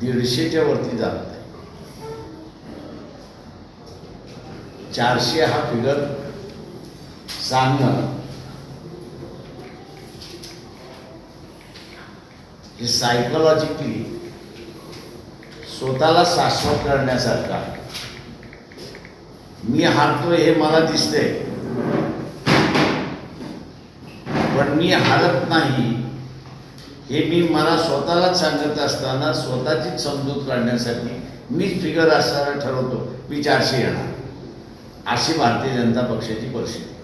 दीडशेच्या वरती जात नाही. चारशे हा फिगर सांगणं. हे सायकोलॉजिकली स्वतःला शाश्वत करण्यासारखा मी हारतोय हे मला दिसतंय. पण मी हारत नाही हे मी मला स्वतःलाच सांगत असताना स्वतःचीच समजूत काढण्यासाठी मीच फिगर असणारा ठरवतो. मी चारशे येणार. अशी भारतीय जनता पक्षाची परिस्थिती